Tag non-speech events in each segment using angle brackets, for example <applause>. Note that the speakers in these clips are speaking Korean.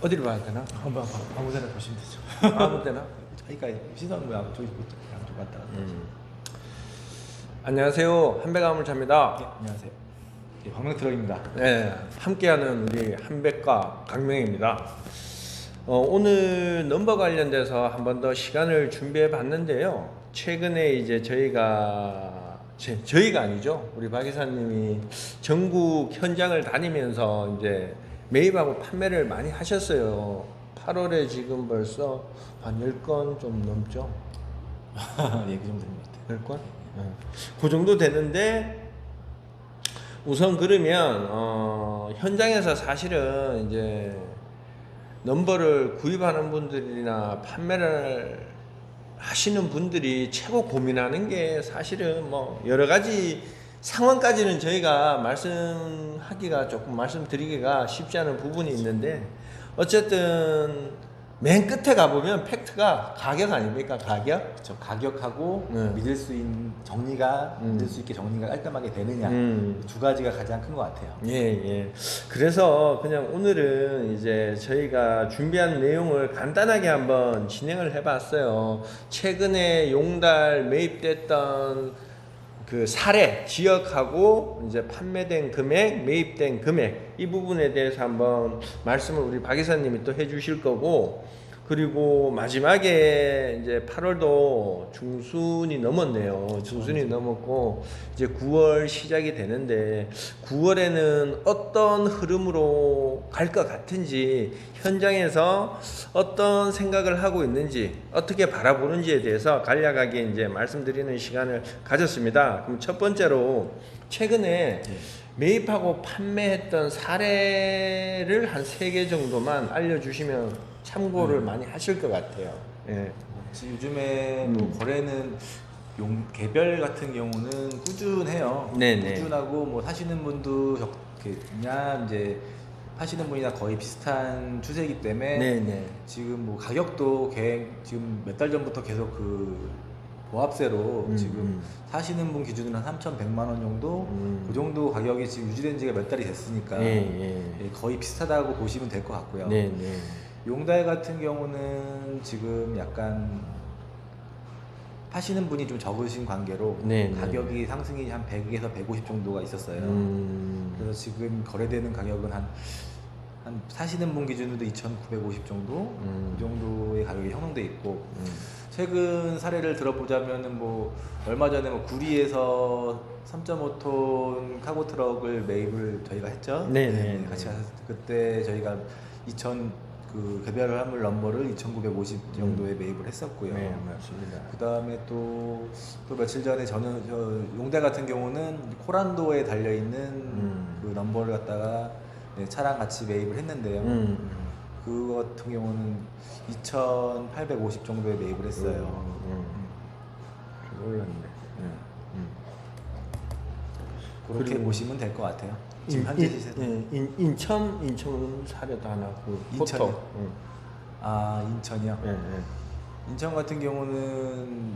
어디로 봐야 되나? 한번 아무 데나 보시면 되죠. <laughs> 아무 때나? 그러니까 시선 뭐 양쪽 양쪽 왔다 갔다. 음. 안녕하세요. 한백아 물차입니다. 네, 안녕하세요. 예, 광명트럭입니다. 네, 함께하는 우리 한백과 강명입니다. 어, 오늘 넘버 관련돼서 한 번 더 시간을 준비해 봤는데요. 최근에 이제 저희가 제, 저희가 아니죠. 우리 박 이사님이 전국 현장을 다니면서 이제 매입하고 판매를 많이 하셨어요. 8월에 지금 벌써 한 10건 좀 넘죠. 예, 그 정도 되는 것 같아요. 10건? 그 정도 되는데 우선 그러면 어, 현장에서 사실은 이제 넘버를 구입하는 분들이나 판매를 하시는 분들이 최고 고민하는 게 사실은 뭐 여러 가지 상황까지는 저희가 말씀하기가 조금 말씀드리기가 쉽지 않은 부분이 있는데 어쨌든 맨 끝에 가보면 팩트가 가격 아닙니까 가격? 저 가격하고 네. 믿을 수 있는 정리가 음. 믿을 수 있게 정리가 깔끔하게 되느냐 음. 두 가지가 가장 큰 것 같아요. 예, 예. 그래서 그냥 오늘은 이제 저희가 준비한 내용을 간단하게 한번 진행을 해봤어요. 최근에 용달 매입됐던 그 사례, 지역하고 이제 판매된 금액, 매입된 금액 이 부분에 대해서 한번 말씀을 우리 박 이사님이 또 해주실 거고 그리고 마지막에 이제 8월도 중순이 넘었네요. 중순이 넘었고 이제 9월 시작이 되는데 9월에는 어떤 흐름으로 갈 것 같은지 현장에서 어떤 생각을 하고 있는지 어떻게 바라보는지에 대해서 간략하게 이제 말씀드리는 시간을 가졌습니다. 그럼 첫 번째로 최근에 매입하고 판매했던 사례를 한 세 개 정도만 알려주시면 참고를 많이 하실 것 같아요. 예. 지금 요즘에 음. 뭐 거래는 용 개별 같은 경우는 꾸준해요. 네네. 꾸준하고 뭐 사시는 분도 적- 그냥 이제 파시는 분이나 거의 비슷한 추세이기 때문에 네네. 지금 뭐 가격도 계획 지금 몇 달 전부터 계속 그 보합세로 음, 지금 음. 사시는 분 기준으로 한 3,100만 원 정도 음. 그 정도 가격이 지금 유지된 지가 몇 달이 됐으니까 예, 예. 예, 거의 비슷하다고 보시면 될 것 같고요. 네, 네. 용달 같은 경우는 지금 약간 파시는 분이 좀 적으신 관계로 네, 네. 가격이 상승이 한 100에서 150 정도가 있었어요. 음. 그래서 지금 거래되는 가격은 한, 한 사시는 분 기준으로 2,950 정도 음. 그 정도의 가격이 형성돼 있고 음. 최근 사례를 들어보자면은 뭐 얼마 전에 뭐 구리에서 3.5톤 카고 트럭을 매입을 저희가 했죠. 네, 네, 같이 네. 가서 그때 저희가 2,000 그 개별 화물 넘버를 2,950 정도에 매입을 했었고요. 네, 맞습니다. 그 다음에 또, 또 며칠 전에 저는 저 용대 같은 경우는 코란도에 달려 있는 음. 그 넘버를 갖다가 네, 차랑 같이 매입을 했는데요. 음. 그거 같은 경우는 2,850 정도에 매입을 했어요. 음. 몰랐네. 음. 그렇게 그리고- 보시면 될 것 같아요. 인, 지금 현재 인, 시세는 예, 인, 인천 인천 그 인천이요? 포토. 응. 아 인천이요. 예, 예. 인천 같은 경우는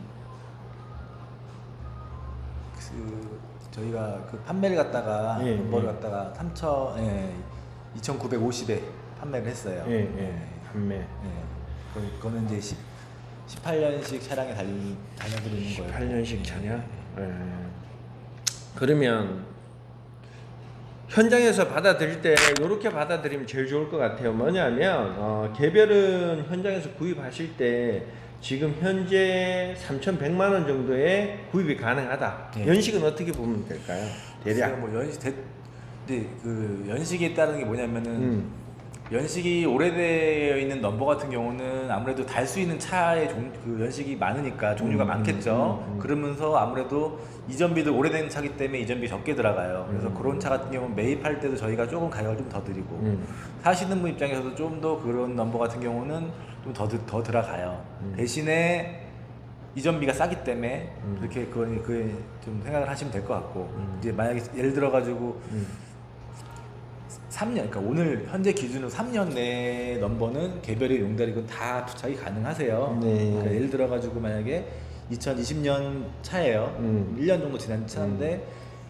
그 저희가 그 판매를 갖다가 예, 넘버를 예. 갖다가 3천 예, 2,950에 판매를 했어요. 예, 예. 판매. 예. 그- 그거는 이제 10, 18년식 차량에 달리 달려드리는 거예요. 8년식 차량. 예. 그러면 현장에서 받아들일 때 이렇게 받아들이면 제일 좋을 것 같아요. 뭐냐면 어, 개별은 현장에서 구입하실 때 지금 현재 3,100만 원 정도의 구입이 가능하다. 네. 연식은 어떻게 보면 될까요? 대략. 뭐 연식 대, 근데 그 연식에 따른 게 뭐냐면은 음. 연식이 오래되어 있는 넘버 같은 경우는 아무래도 달 수 있는 차의 종, 그 연식이 많으니까 종류가 음, 많겠죠. 음, 음. 그러면서 아무래도 이전비도 오래된 차기 때문에 이전비 적게 들어가요. 그래서 음. 그런 차 같은 경우는 매입할 때도 저희가 조금 가격을 좀 더 드리고 음. 사시는 분 입장에서도 좀 더 그런 넘버 같은 경우는 좀 더 더 들어가요. 음. 대신에 이전비가 싸기 때문에 음. 그렇게 그건 그좀 생각을 하시면 될 것 같고 음. 이제 만약에 예를 들어 가지고 음. 3년, 그러니까 오늘 현재 기준으로 3년 내 넘버는 개별의 용달이고 다 부착이 가능하세요. 네. 그러니까 예를 들어 가지고 만약에 2020년 차예요. 음. 1년 정도 지난 차인데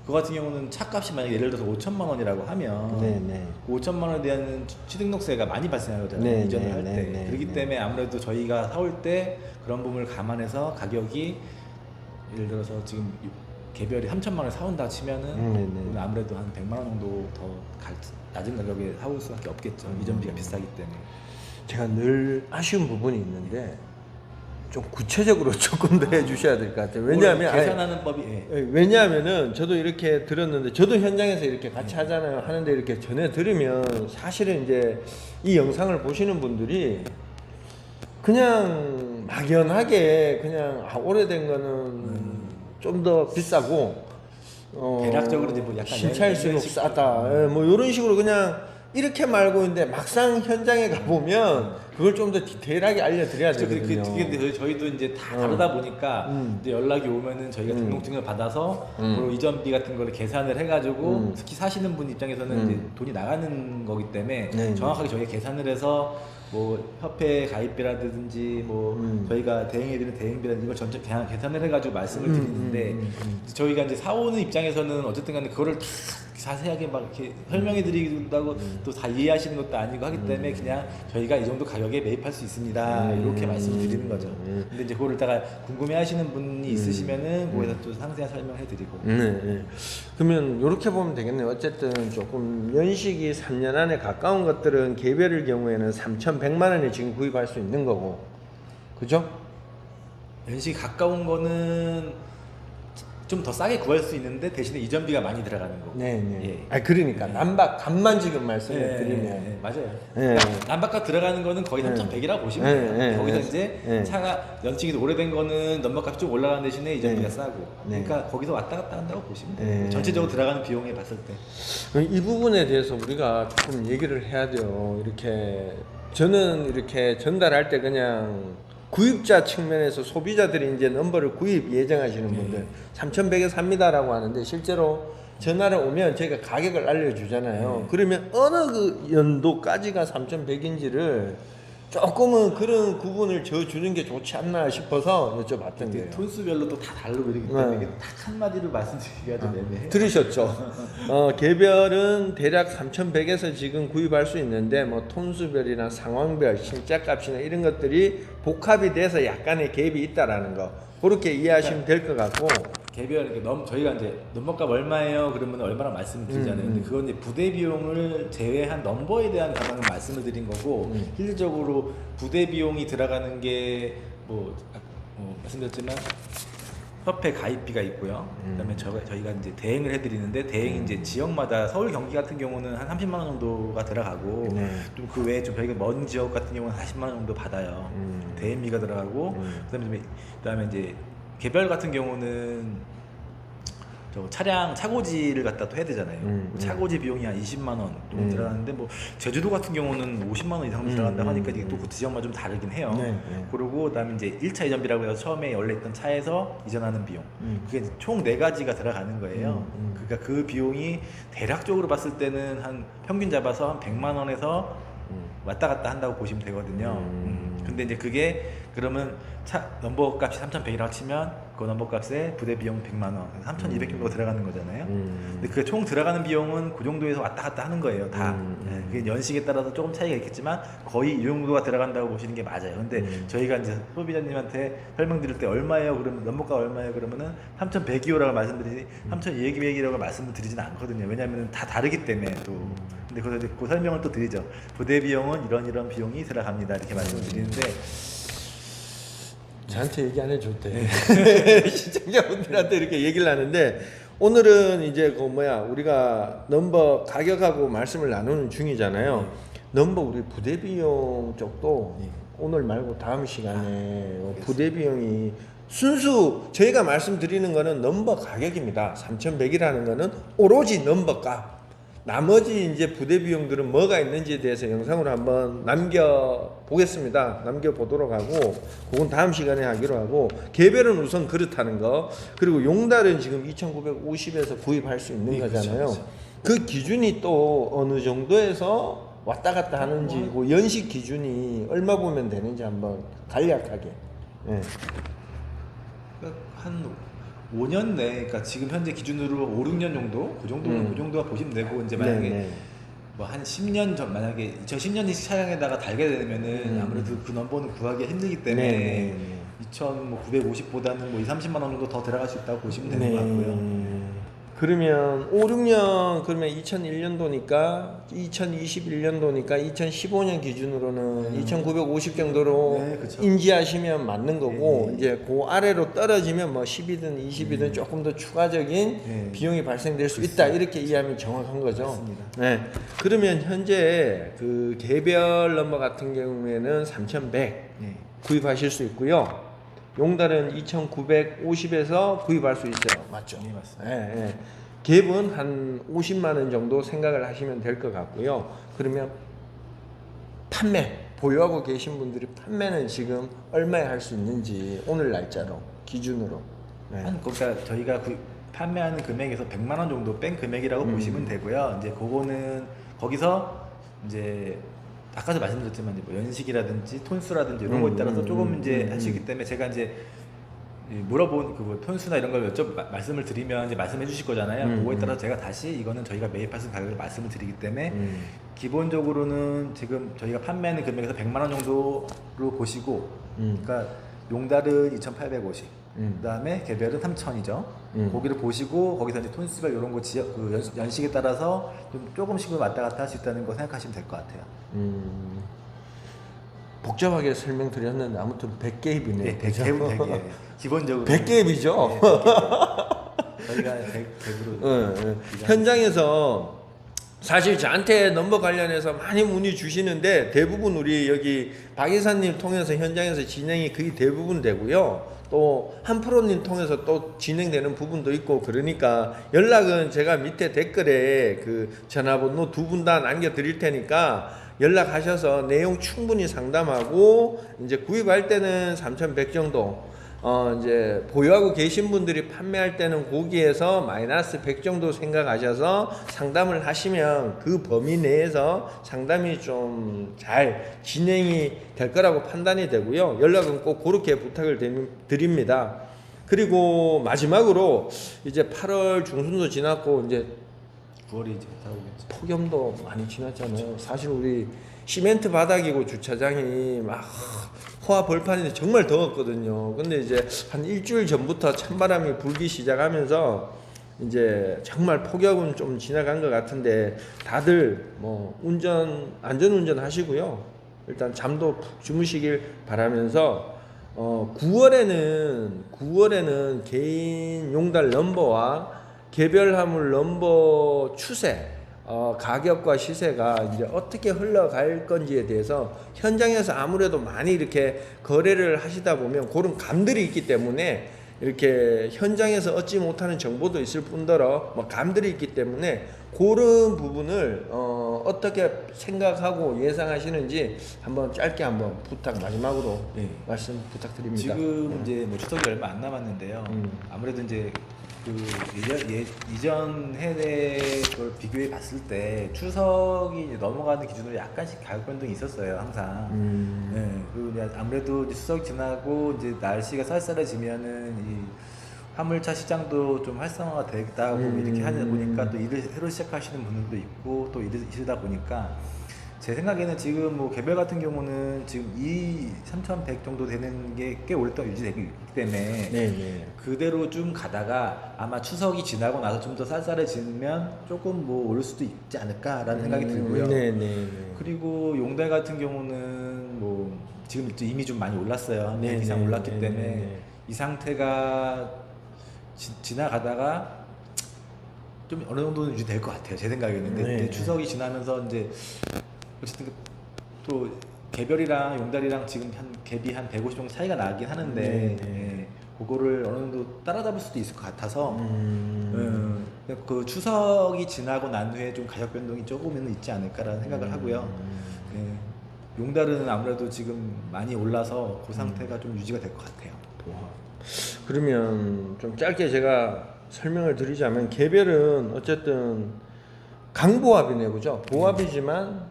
그 같은 경우는 차값이 만약 예를 들어서 5천만 원이라고 하면 네 네. 그 5천만 원에 대한 취등록세가 많이 발생하거든요. 네, 이전을 네, 할 네, 때. 네, 그렇기 네. 때문에 아무래도 저희가 사올 때 그런 부분을 감안해서 가격이 예를 들어서 지금 개별이 3천만 원에 사온다 치면은 네, 네. 그건 아무래도 한 100만 원 정도 더 갈- 낮은 가격에 사올 수밖에 없겠죠. 음. 이전비가 비싸기 때문에. 제가 늘 아쉬운 부분이 있는데 좀 구체적으로 <laughs> 조금 더 해주셔야 될 것 같아요. 왜냐하면 아니, 계산하는 법이 예. 예, 왜냐하면은 저도 이렇게 들었는데 저도 현장에서 이렇게 같이 하잖아요. 하는데 이렇게 전해 들으면 사실은 이제 이 영상을 보시는 분들이 그냥 막연하게 그냥 아, 오래된 거는 좀 더 비싸고 어, 대략적으로 뭐 약간 신차일수록 싸다. 예, 뭐 이런 식으로 그냥 이렇게 말고 있는데 막상 현장에 가 보면 그걸 좀 더 디테일하게 알려드려야 그렇죠. 그, 되거든요. 그, 그게 근데 저희- 저희도 이제 다 어. 다르다 보니까 음. 이제 연락이 오면은 저희가 음. 등록증을 받아서 음. 그리고 이전비 같은 거를 계산을 해가지고 음. 특히 사시는 분 입장에서는 음. 이제 돈이 나가는 거기 때문에 네, 정확하게 저희가 계산을 해서 뭐 협회 가입비라든지 뭐 음. 저희가 대행해드리는 대행비라든지 이걸 전체 그냥 계산을 해가지고 말씀을 음, 드리는데 음, 음, 음. 저희가 이제 사오는 입장에서는 어쨌든 간에 그거를 다 자세하게 막 이렇게 설명해 드리다고 음. 또다 이해하시는 것도 아니고 하기 때문에 그냥 저희가 이 정도 가격에 매입할 수 있습니다 음. 이렇게 말씀을 드리는 거죠 음. 근데 이제 그거를 다가 궁금해 하시는 분이 있으시면은 거기서 또 상세한 설명해 드리고 네, 네. 그러면 이렇게 보면 되겠네요. 어쨌든 조금 연식이 3년 안에 가까운 것들은 개별일 경우에는 3,100만 원에 지금 구입할 수 있는 거고, 그죠? 연식이 가까운 거는 좀 더 싸게 구할 수 있는데 대신에 이전비가 많이 들어가는 거고 네, 네. 예. 아 그러니까 남박 값만 지금 말씀을 예, 드리면, 예, 예, 맞아요 예. 남바깥 들어가는 거는 거의 네. 3,100이라고 보시면 네, 돼요. 네, 거기서 네. 이제 네. 차가 연식이 오래된 거는 넘버값이 좀 올라가는 대신에 이전비가 네. 싸고. 네. 그러니까 거기서 왔다 갔다 한다고 보시면 돼요. 네. 전체적으로 들어가는 비용에 봤을 때. 이 부분에 대해서 우리가 조금 얘기를 해야 돼요. 이렇게 저는 이렇게 전달할 때 그냥 구입자 측면에서 소비자들이 이제 넘버를 구입 예정하시는 분들 3,100에 삽니다라고 하는데 실제로 전화를 오면 저희가 가격을 알려주잖아요. 그러면 어느 그 연도까지가 3,100인지를 조금은 그런 구분을 저 주는 게 좋지 않나 싶어서 여쭤봤던 거예요. 톤수별로 또다 다르고 이러기 때문에 네. 딱 한마디로 말씀드리기가 좀 애매해요. 들으셨죠? 어, 개별은 대략 3,100에서 지금 구입할 수 있는데 뭐 톤수별이나 상황별, 신짜값이나 이런 것들이 복합이 돼서 약간의 갭이 있다라는 거 그렇게 이해하시면 될 것 같고 개별 이렇게 넘 저희가 이제 넘버값 얼마예요? 그러면 얼마나 말씀을 드리잖아요. 음, 음. 근데 그건 이제 부대 비용을 제외한 넘버에 대한 가격은 말씀을 드린 거고 음. 실질적으로 부대 비용이 들어가는 게뭐 어, 말씀드렸지만 협회 가입비가 있고요. 음. 그다음에 저, 저희가 이제 대행을 해드리는데 대행이 이제 지역마다 서울 경기 같은 경우는 한 30만 원 정도가 들어가고 네. 좀그 외에 좀 저희가 먼 지역 같은 경우는 40만 원 정도 받아요. 음. 대행비가 들어가고 음. 그다음에 좀- 그다음에 이제 개별 같은 경우는 저 차량 차고지를 갖다 또 해야 되잖아요. 음, 음. 차고지 비용이 한 20만 원 정도 음. 들어가는데 뭐 제주도 같은 경우는 50만 원 이상 음, 들어간다고 음, 하니까 이게 음. 또그 지역마다 좀 다르긴 해요. 네, 네. 그리고 그다음에 이제 1차 이전비라고 해서 처음에 원래 있던 차에서 이전하는 비용. 음. 그게 총 네 가지가 들어가는 거예요. 음, 음. 그러니까 그 비용이 대략적으로 봤을 때는 한 평균 잡아서 한 100만 원에서 음. 왔다 갔다 한다고 보시면 되거든요. 음. 음. 근데 이제 그게 그러면 차 넘버 값이 3,100이라고 치면 그 넘버 값에 부대 비용 100만 원, 3,200 정도가 들어가는 거잖아요. 음. 근데 그 총 들어가는 비용은 그 정도에서 왔다 갔다 하는 거예요, 다. 음, 음. 예, 그게 연식에 따라서 조금 차이가 있겠지만 거의 이 정도가 들어간다고 보시는 게 맞아요. 근데 음. 저희가 이제 소비자님한테 설명드릴 때 얼마예요? 그러면 넘버가 얼마예요? 그러면은 3,100이요라고 말씀드리지 음. 3,200이라고 말씀을 드리지는 않거든요. 왜냐하면 다 다르기 때문에 또. 음. 근데 그래서 이제 그 설명을 또 드리죠. 부대 비용은 이런 이런 비용이 들어갑니다. 이렇게 말씀을 드리는데 저한테 얘기 안 해줘도 돼. 네. <laughs> 시청자분들한테 이렇게 얘기를 하는데 오늘은 이제 그 뭐야 우리가 넘버 가격하고 말씀을 나누는 중이잖아요. 넘버 우리 부대 비용 쪽도 네. 오늘 말고 다음 시간에 부대 비용이 순수 저희가 말씀드리는 거는 넘버 가격입니다. 3,100이라는 거는 오로지 넘버 값. 나머지 이제 부대 비용들은 뭐가 있는지에 대해서 영상으로 한번 남겨 보겠습니다. 남겨 보도록 하고 그건 다음 시간에 하기로 하고 개별은 우선 그렇다는 거 그리고 용달은 지금 2,950에서 구입할 수 있는 네, 그렇죠, 거잖아요. 그렇죠. 그 기준이 또 어느 정도에서 왔다 갔다 하는지 그 연식 기준이 얼마 보면 되는지 한번 간략하게. 예. 한 5년 내, 그러니까 지금 현재 기준으로 5, 6년 정도, 그 정도, 음. 그 정도가 보시면 되고 이제 만약에 네, 네. 뭐 한 10년 전 만약에 2010년 차량에다가 달게 되면은 음. 아무래도 그 넘버는 구하기 힘들기 때문에 네, 네, 2,950보다는 뭐 2, 30만 원 정도 더 들어갈 수 있다고 보시면 되는 네. 것 같고요. 그러면 5, 6년 그러면 2001년도니까 2021년도니까 2015년 기준으로는 2,950 정도로 네. 인지하시면 맞는 거고 네, 네. 이제 그 아래로 떨어지면 뭐 10이든 20이든 조금 더 추가적인 네. 비용이 발생될 수 있다 이렇게 이해하면 정확한 거죠. 맞습니다. 네. 그러면 현재 그 개별 넘버 같은 경우에는 3,100 네. 구입하실 수 있고요. 용달은 2,950에서 구입할 수 있어요. 맞죠? 네, 맞습니다. 예, 예. 갭은 한 50만 원 정도 생각을 하시면 될 것 같고요. 그러면 판매 보유하고 계신 분들이 판매는 지금 얼마에 할 수 있는지 오늘 날짜로 기준으로. 네. 한 그러니까 저희가 구- 판매하는 금액에서 100만 원 정도 뺀 금액이라고 음. 보시면 되고요. 이제 그거는 거기서 이제 아까도 말씀드렸지만 뭐 연식이라든지 톤수라든지 이런 음, 거에 따라서 음, 조금 음, 이제 음, 하시기 음. 때문에 제가 이제 이 물어본 그뭐 톤수나 이런 걸 여쭤 마- 말씀을 드리면 이제 말씀해 주실 거잖아요. 음, 그거에 음. 따라 서 제가 다시 이거는 저희가 매입할 수 있는 가격을 말씀을 드리기 때문에 음. 기본적으로는 지금 저희가 판매하는 금액에서 100만 원 정도로 보시고 음. 그러니까 용달은 2,850 음. 그다음에 개별은 3,000이죠. 음. 거기를 보시고 거기서 이제 톤수별 이런 거 지역 그 연, 연식에 따라서 좀 조금씩은 왔다 갔다 할 수 있다는 거 생각하시면 될 것 같아요. 음. 복잡하게 설명드렸는데 아무튼 100개입이네요. 네, 100, 100, 100, 예. 기본적으로 100개입이죠. 네, 100개. 저희가 100, 100으로 예, 예. 현장에서 사실 저한테 넘버 관련해서 많이 문의 주시는데 대부분 우리 여기 박 이사님 통해서 현장에서 진행이 거의 대부분 되고요. 또 한 프로님 통해서 또 진행되는 부분도 있고 그러니까 연락은 제가 밑에 댓글에 그 전화번호 두 분 다 남겨드릴 테니까 연락하셔서 내용 충분히 상담하고 이제 구입할 때는 3,100 정도 어 이제 보유하고 계신 분들이 판매할 때는 거기에서 마이너스 100 정도 생각하셔서 상담을 하시면 그 범위 내에서 상담이 좀 잘 진행이 될 거라고 판단이 되고요. 연락은 꼭 그렇게 부탁을 드립니다. 그리고 마지막으로 이제 8월 중순도 지났고 이제 9월이 이제 다오겠죠. 폭염도 많이 지났잖아요. 사실 우리 시멘트 바닥이고 주차장이 막 호화 벌판인데 정말 더웠거든요. 근데 이제 한 일주일 전부터 찬바람이 불기 시작하면서 이제 정말 폭염은 좀 지나간 것 같은데 다들 뭐 운전 안전 운전 하시고요. 일단 잠도 푹 주무시길 바라면서 어 9월에는 9월에는 개인 용달 넘버와 개별 화물 넘버 추세 어, 가격과 시세가 이제 어떻게 흘러갈 건지에 대해서 현장에서 아무래도 많이 이렇게 거래를 하시다 보면 그런 감들이 있기 때문에 이렇게 현장에서 얻지 못하는 정보도 있을 뿐더러 뭐 감들이 있기 때문에 그런 부분을 어, 어떻게 생각하고 예상하시는지 한번 짧게 한번 부탁 마지막으로 네. 말씀 부탁드립니다. 지금 이제 뭐 추석이 얼마 안 남았는데요. 음. 아무래도 이제 그 예전, 예, 이전 해내 걸 비교해 봤을 때 추석이 이제 넘어가는 기준으로 약간씩 가격 변동이 있었어요, 항상. 음. 네, 그리고 이제 아무래도 추석 지나고 이제 날씨가 쌀쌀해지면은 이 화물차 시장도 좀 활성화가 되겠다고 음. 이렇게 하다 보니까 또 일을 새로 시작하시는 분들도 있고 또 이러, 이러다 보니까 제 생각에는 지금 뭐 개별 같은 경우는 지금 이 3,100 정도 되는 게 꽤 오랫동안 유지되고 있기 때문에 네, 네. 그대로 좀 가다가 아마 추석이 지나고 나서 좀 더 쌀쌀해지면 조금 뭐 오를 수도 있지 않을까라는 생각이 들고요. 네, 네, 네. 그리고 용달 같은 경우는 뭐 지금 또 이미 좀 많이 올랐어요. 한 네, 100 이상 네, 올랐기 네, 때문에. 이 상태가 지, 나가다가좀 어느 정도는 유지될 것 같아요. 제 생각에는. 근데 네, 네. 추석이 지나면서 이제 어쨌든 그또 개별이랑 용달이랑 지금 한 갭이 한 150 정도 차이가 나긴 하는데 네, 네. 예, 그거를 어느 정도 따라잡을 수도 있을 것 같아서 음. 음, 그 추석이 지나고 난 후에 좀 가격 변동이 조금은 있지 않을까라는 생각을 음. 하고요. 예, 용달은 아무래도 지금 많이 올라서 그 상태가 좀 유지가 될 것 같아요. 와. 그러면 좀 짧게 제가 설명을 드리자면 개별은 어쨌든 강보합이네 그죠? 보합이지만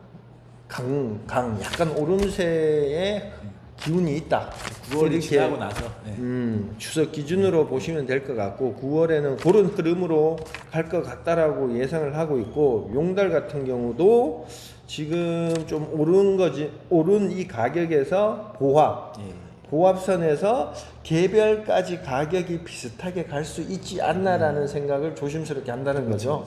강, 강 약간 오름세의 기운이 있다. 9월이 이렇게 지나고 나서 네. 음, 추석 기준으로 보시면 될 것 같고 9월에는 그런 흐름으로 갈 것 같다라고 예상을 하고 있고 용달 같은 경우도 지금 좀 오른 거지 오른 이 가격에서 보합 예. 보합선에서 개별까지 가격이 비슷하게 갈 수 있지 않나라는 생각을 조심스럽게 한다는 거죠.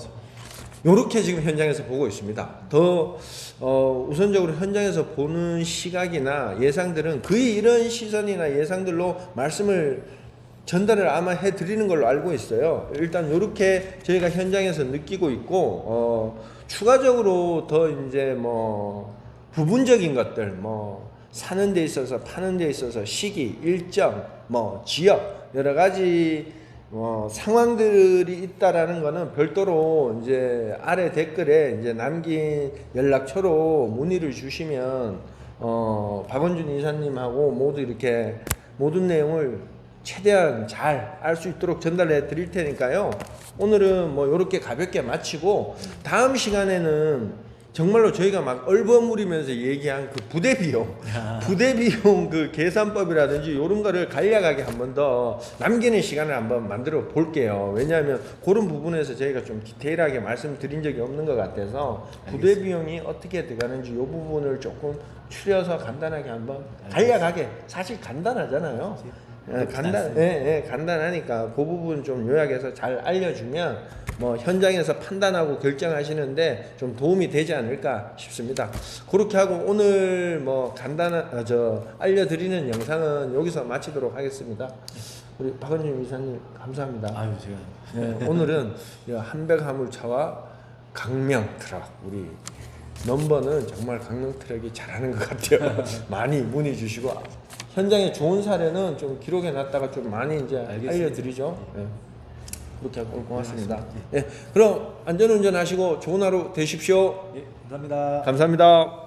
요렇게 지금 현장에서 보고 있습니다. 더 어, 우선적으로 현장에서 보는 시각이나 예상들은 거의 이런 시선이나 예상들로 말씀을 전달을 아마 해 드리는 걸로 알고 있어요. 일단 요렇게 저희가 현장에서 느끼고 있고 어, 추가적으로 더 이제 뭐 부분적인 것들 뭐 사는 데 있어서 파는 데 있어서 시기, 일정, 뭐 지역 여러 가지 어, 상황들이 있다라는 거는 별도로 이제 아래 댓글에 이제 남긴 연락처로 문의를 주시면 어, 박원준 이사님하고 모두 이렇게 모든 내용을 최대한 잘 알 수 있도록 전달해 드릴 테니까요. 오늘은 뭐 이렇게 가볍게 마치고 다음 시간에는 정말로 저희가 막 얼버무리면서 얘기한 그 부대 비용, 부대 비용 그 계산법이라든지 이런 거를 간략하게 한 번 더 남기는 시간을 한번 만들어 볼게요. 왜냐하면 그런 부분에서 저희가 좀 디테일하게 말씀드린 적이 없는 것 같아서 부대 비용이 어떻게 들어가는지 이 부분을 조금 추려서 간단하게 한번 간략하게 사실 간단하잖아요. 예, 간단, 예, 예, 간단하니까 그 부분 좀 요약해서 잘 알려주면 뭐 현장에서 판단하고 결정하시는데 좀 도움이 되지 않을까 싶습니다. 그렇게 하고 오늘 뭐 간단한 어, 저 알려드리는 영상은 여기서 마치도록 하겠습니다. 우리 박은준 이사님 감사합니다. 아유 제가 네, 오늘은 이 한백 화물차와 강명 트럭 우리 넘버는 정말 강명 트럭이 잘하는 것 같아요. <laughs> 많이 문의 주시고 현장에 좋은 사례는 좀 기록해 놨다가 좀 많이 이제 알겠습니다. 알려드리죠. 네. 그렇게 하고 고맙습니다. 예, 그럼 안전운전 하시고 좋은 하루 되십시오. 예 감사합니다. 감사합니다.